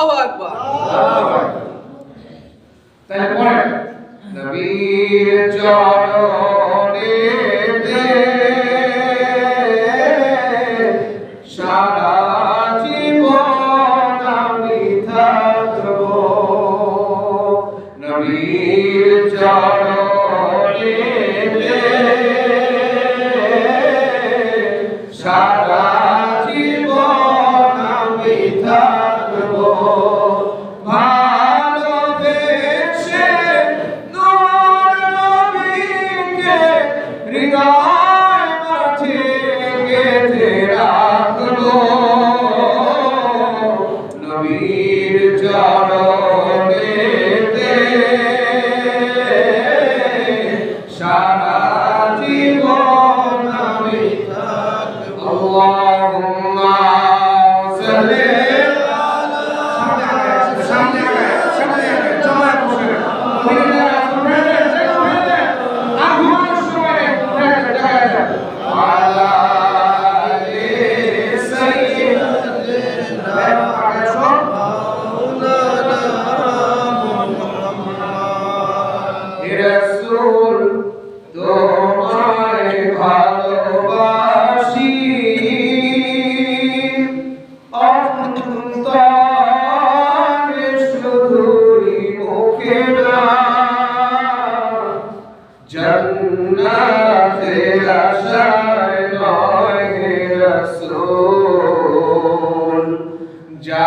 আল্লাহু আকবার আল্লাহু আকবার তারপরে নবীর চরণে Shabbat. Peter, John, রসুল তোমায় ভালোবাসি। অন্তর শুধুই মুখে জন্নাতে আশায় নয় রসুল যা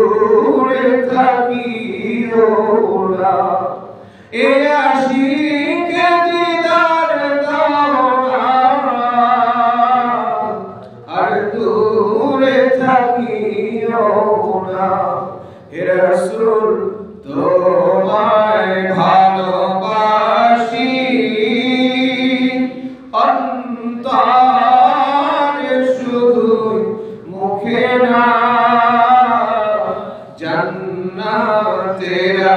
দূরে থাকিও না। এ আশিকে দিদার দাও আর দূরে থাকিও না। হে তোমায় ভাই